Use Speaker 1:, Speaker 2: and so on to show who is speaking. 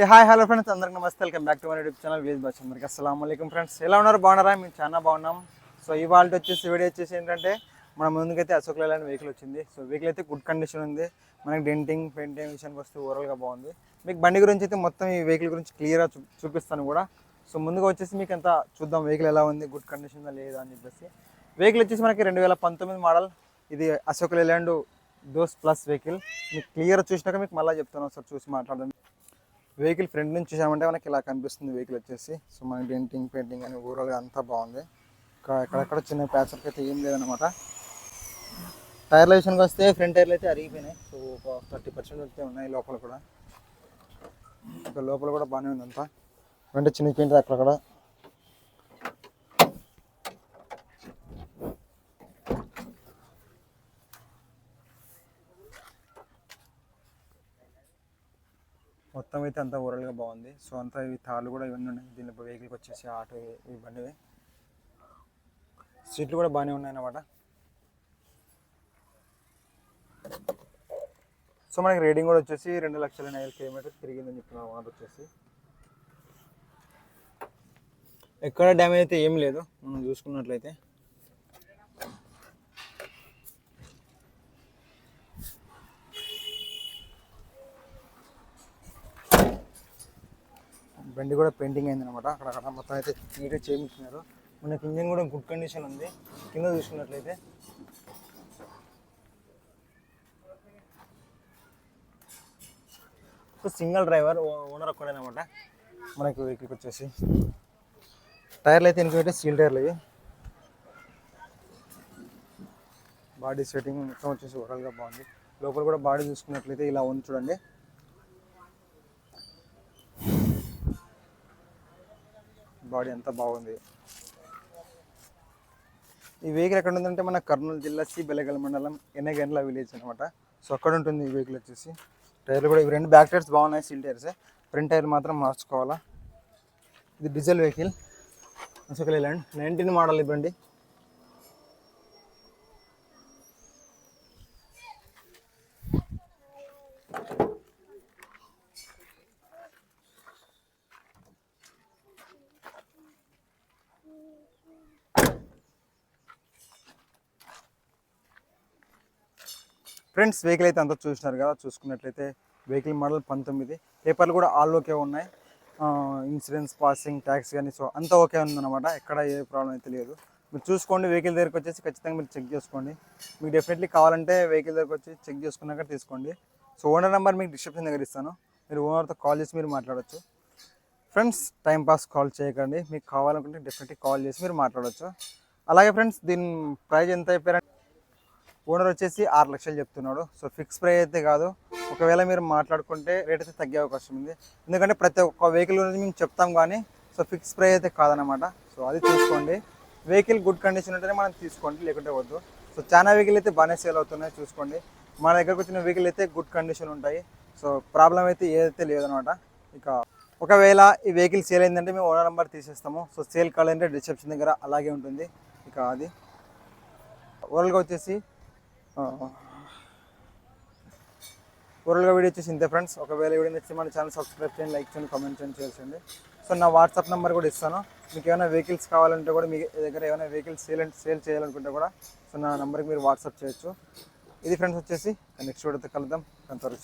Speaker 1: ఏ hi hello friends. అందరికి నమస్తే. Welcome back to my YouTube channel. Veg బాష్ అందరికి అస్సలం ఫ్రెండ్స్. ఎలా ఉన్నారు? బాగున్నారా? మేము చాలా బాగున్నాం. సో ఇవాళ వచ్చేసి వీడియో వచ్చేసి ఏంటంటే మన ముందుకైతే అశోక్ లేలాంటి వెహికల్ వచ్చింది. సో వెహికల్ అయితే గుడ్ కండిషన్ ఉంది. మనకి డెంటింగ్ పెయింటింగ్ విషయానికి వస్తే ఓవరాల్గా బాగుంది. మీకు బండి గురించి అయితే మొత్తం ఈ వెహికల్ గురించి క్లియర్గా చూపిస్తాను కూడా. సో ముందుగా వచ్చేసి మీకు ఎంత చూద్దాం. వెహికల్ ఎలా ఉంది? గుడ్ కండిషన్ లేదా? అని చెప్పేసి. వెహికల్ వచ్చేసి మనకి రెండు వేల పంతొమ్మిది మోడల్ ఇది అశోక్ లేలాండ్ దోస్ ప్లస్ వెహికల్ మీకు క్లియర్ చూసినాక మీకు మళ్ళీ చెప్తాను. ఒకసారి చూసి మాట్లాడదాం. వెహికల్ ఫ్రంట్ నుంచి చూసామంటే మనకి ఇలా కనిపిస్తుంది వెహికల్ వచ్చేసి. సో మనకి డెంటింగ్ పెయింటింగ్ అని ఊరల్గా అంతా బాగుంది. ఎక్కడెక్కడ చిన్న ప్యాచర్కి అయితే ఏం లేదనమాట టైర్ల విషయానికి వస్తే ఫ్రంట్ టైర్లు అయితే అరిగిపోయినాయి. సో ఒక థర్టీ పర్సెంట్ అయితే ఉన్నాయి లోపల కూడా. ఇంకా లోపల కూడా బాగానే ఉంది అంతా అంటే చిన్న పెయింట్ అక్కడక్కడ మొత్తం అయితే అంతా ఓవరాల్గా బాగుంది. సో అంతా ఇవి తాళ్ళు కూడా ఇవన్నీ ఉన్నాయి. దీని వెహికల్కి వచ్చేసి ఆటో ఇవన్నీ. సీట్లు కూడా బాగానే ఉన్నాయి అన్నమాట సో మనకి రేటింగ్ కూడా వచ్చేసి రెండు లక్షల ఎనభై ఐదు కిలోమీటర్స్ తిరిగిందని చెప్పిన ఓనర్ వచ్చేసి. ఎక్కడ డ్యామేజ్ అయితే ఏం లేదు. మనం చూసుకున్నట్లయితే. బండి కూడా పెయింటింగ్ అయింది అనమాట అక్కడ మొత్తం అయితే నీట్గా చేయించినారు మనకి ఇంజిన్ కూడా గుడ్ కండిషన్ ఉంది. కింద చూసుకున్నట్లయితే. సింగిల్ డ్రైవర్ ఓనర్ ఒక్కడేనమాట. మనకి వెహికల్కి వచ్చేసి. టైర్లు అయితే ఎందుకంటే స్టీల్ టైర్లు ఇవి. బాడీ సెట్టింగ్ మొత్తం వచ్చేసి ఓవరాల్గా బాగుంది. లోపల కూడా బాడీ చూసుకున్నట్లయితే ఇలా ఉంది చూడండి. బాడీ అంతా బాగుంది. ఈ వెహికల్ ఎక్కడ ఉందంటే మన కర్నూలు జిల్లా సి బెలగల మండలం ఎనగెన్ల విలేజ్ అనమాట సో అక్కడ ఉంటుంది ఈ వెహికల్ వచ్చేసి. టైర్లు కూడా ఇవి రెండు బ్యాక్ టైర్స్ బాగున్నాయి సీల్ టైర్స్. ఫ్రంట్ టైర్ మాత్రం మార్చుకోవాలా. ఇది డీజిల్ వెహికల్. అసలు నైన్టీన్ మోడల్ ఇవ్వండి. ఫ్రెండ్స్ వెహికల్ అయితే అంతా చూసినారు కదా చూసుకున్నట్లయితే వెహికల్ మోడల్ పంతొమ్మిది. పేపర్లు కూడా ఆల్ ఓకే ఉన్నాయి. ఇన్సూరెన్స్ పాసింగ్ ట్యాక్స్ కానీ సో అంతా ఓకే ఉందన్నమాట. ఎక్కడ ఏ ప్రాబ్లం అయితే లేదు. మీరు చూసుకోండి వెహికల్ దగ్గరికి వచ్చేసి ఖచ్చితంగా మీరు చెక్ చేసుకోండి. మీకు డెఫినెట్లీ కావాలంటే వెహికల్ దగ్గరకు వచ్చి చెక్ చేసుకున్నాక తీసుకోండి. సో ఓనర్ నెంబర్ మీకు డిస్క్రిప్షన్ దగ్గర ఇస్తాను. మీరు ఓనర్తో కాల్ చేసి మీరు మాట్లాడచ్చు. ఫ్రెండ్స్ టైంపాస్ కాల్ చేయకండి. మీకు కావాలనుకుంటే డెఫినెట్లీ కాల్ చేసి మీరు మాట్లాడచ్చు. అలాగే ఫ్రెండ్స్ దీని ప్రైజ్ ఎంత అయిపోయారంటే ఓనర్ వచ్చేసి ఆరు లక్షలు చెప్తున్నాడు. సో ఫిక్స్ ప్రైస్ అయితే కాదు. ఒకవేళ మీరు మాట్లాడుకుంటే రేట్ అయితే తగ్గే అవకాశం ఉంది. ఎందుకంటే ప్రతి ఒక్క వెహికల్ గురించి మేము చెప్తాం కానీ సో ఫిక్స్ ప్రైస్ అయితే కాదనమాట సో అది చూసుకోండి. వెహికల్ గుడ్ కండిషన్ ఉంటేనే మనం తీసుకోండి లేకుంటే వద్దు. సో చాలా వెహికల్ అయితే బాగానే సేల్ అవుతున్నాయి చూసుకోండి. మన దగ్గరకు వచ్చిన వెహికల్ అయితే గుడ్ కండిషన్ ఉంటాయి. సో ప్రాబ్లం అయితే ఏదైతే లేదనమాట ఇక ఒకవేళ ఈ వెహికల్ సేల్ అయిందంటే మేము ఓనర్ నెంబర్ తీసేస్తాము. సో సేల్ కాలేదంటే రిసెప్షన్ దగ్గర అలాగే ఉంటుంది. ఇక అది. ఓవరాల్గా వచ్చేసి ఓవరాల్గా వీడియో వచ్చేసి ఇంతే ఫ్రెండ్స్. ఒకవేళ వీడియో నచ్చితే మన ఛానల్ సబ్స్క్రైబ్ చేయండి లైక్ చేయండి కామెంట్ చేయండి షేర్ చేయండి. సో నా వాట్సాప్ నెంబర్ కూడా ఇస్తాను. మీకు ఏమైనా వెహికల్స్ కావాలంటే కూడా మీ దగ్గర ఏమైనా వెహికల్స్ సేల్ సేల్ చేయాలనుకుంటే కూడా సో నా నెంబర్కి మీరు వాట్సాప్ చేయొచ్చు. ఇది ఫ్రెండ్స్ వచ్చేసి నెక్స్ట్ వీడియోతో కలుద్దాం. అంతవరకు